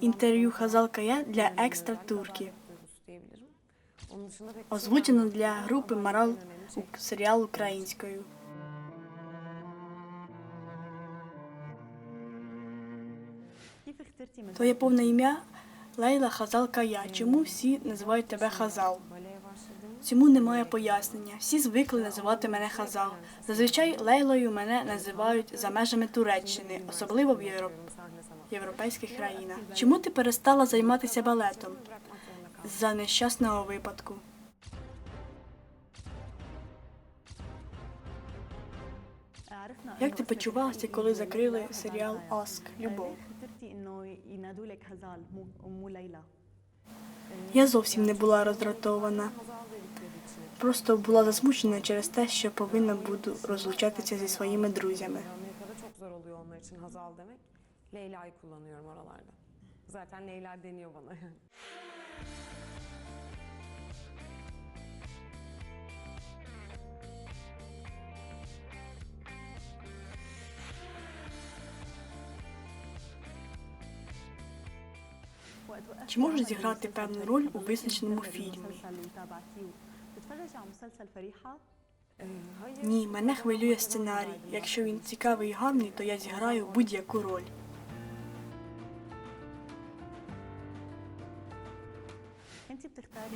Інтерв'ю Хазал Кая для Екстра Турки. Озвучено для групи Марал серіал українською. Твоє повне ім'я Лейла Хазал Кая. Чому всі називають тебе Хазал? Цьому немає пояснення. Всі звикли називати мене Хазал. Зазвичай Лейлою мене називають за межами Туреччини, особливо в Європ... європейських країнах. Чому ти перестала займатися балетом? За нещасного випадку. Як ти почувалася, коли закрили серіал Аск Любов? Я зовсім не була роздратована. Просто була засмучена через те, що повинна буду розлучатися зі своїми друзями. Leyla'yı kullanıyorum oralarda. Zaten Leyla deniyor bana yani. Чи можеш зіграти певну роль у визначеному фільмі? Ні, мене хвилює сценарій. Якщо він цікавий і гарний, то я зіграю будь-яку роль.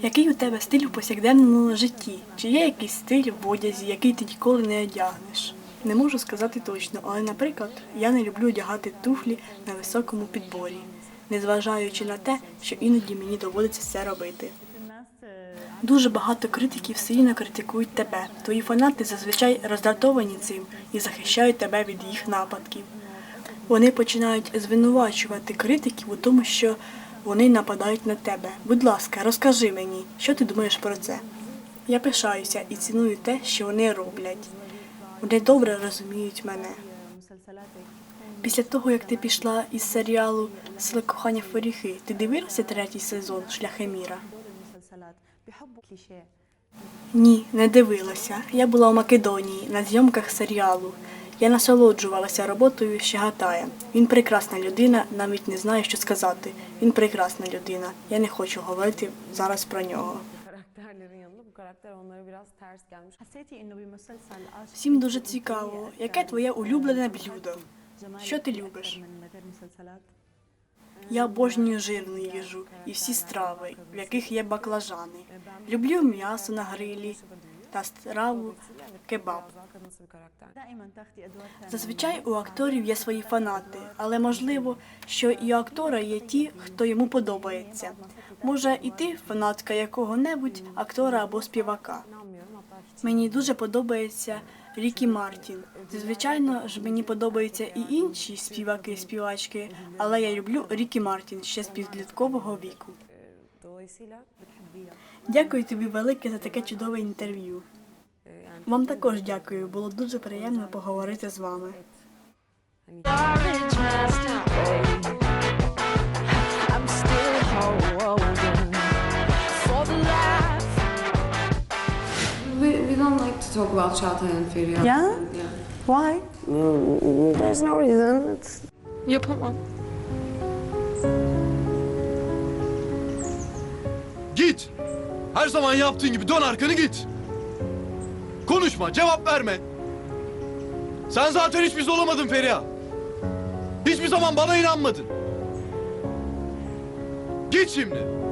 Який у тебе стиль у повсякденному житті? Чи є якийсь стиль в одязі, який ти ніколи не одягнеш? Не можу сказати точно, але, наприклад, я не люблю одягати туфлі на високому підборі, незважаючи на те, що іноді мені доводиться це робити. Дуже багато критиків сильно критикують тебе. Твої фанати зазвичай роздратовані цим і захищають тебе від їх нападків. Вони починають звинувачувати критиків у тому, що вони нападають на тебе. Будь ласка, розкажи мені, що ти думаєш про це? Я пишаюся і ціную те, що вони роблять. Вони добре розуміють мене. Після того, як ти пішла із серіалу Сила кохання Форіхи, ти дивилася третій сезон Шляхи міра? Ні, не дивилася. Я була у Македонії на зйомках серіалу. Я насолоджувалася роботою Щегатая. Він прекрасна людина, навіть не знаю, що сказати. Він прекрасна людина. Я не хочу говорити зараз про нього. Всім дуже цікаво, яке твоє улюблене блюдо? Що ти любиш? Я обожнюю жирну їжу і всі страви, в яких є баклажани. Люблю м'ясо на грилі та страву кебаб. Зазвичай у акторів є свої фанати, але можливо, що і у актора є ті, хто йому подобається. Може, і ти фанатка якого-небудь актора або співака. Мені дуже подобається Рікі Мартін. Звичайно ж, мені подобаються і інші співаки співачки, але я люблю Рікі Мартін ще з підліткового віку. E, Дякую тобі велике за таке чудове інтерв'ю. e, Вам також дякую. Було дуже приємно поговорити з вами. Talk about Çağatay and Feriha. Yeah? Yeah. Why? there's no reason. It's Yapamam. Git. Her zaman yaptığın gibi dön arkanı git. Konuşma, cevap verme. Sen zaten hiçbir biz olamadın Feriha. Hiçbir zaman bana inanmadın. Git şimdi.